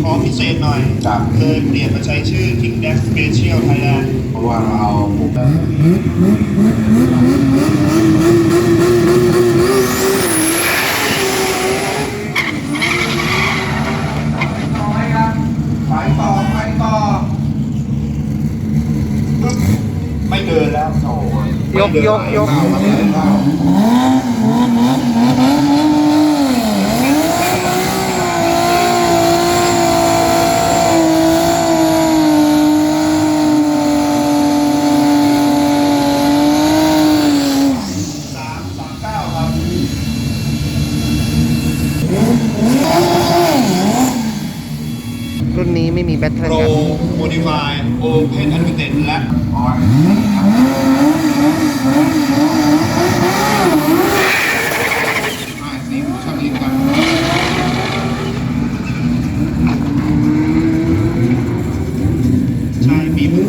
ขอพิเศษหน่อยจรัเคยเปลี่ยนมาใช้ชื่อ King Dex Special Thailand เพราะว่าเราเอาปุ๊บ แล้วโอ้ยยกยกยกเข้ามาเลยเข้าสามสามเก้าครับรุ่นนี้ไม่มีแบตเตอ Pro รี่ Modify Open Unlimited และออน 있는 걸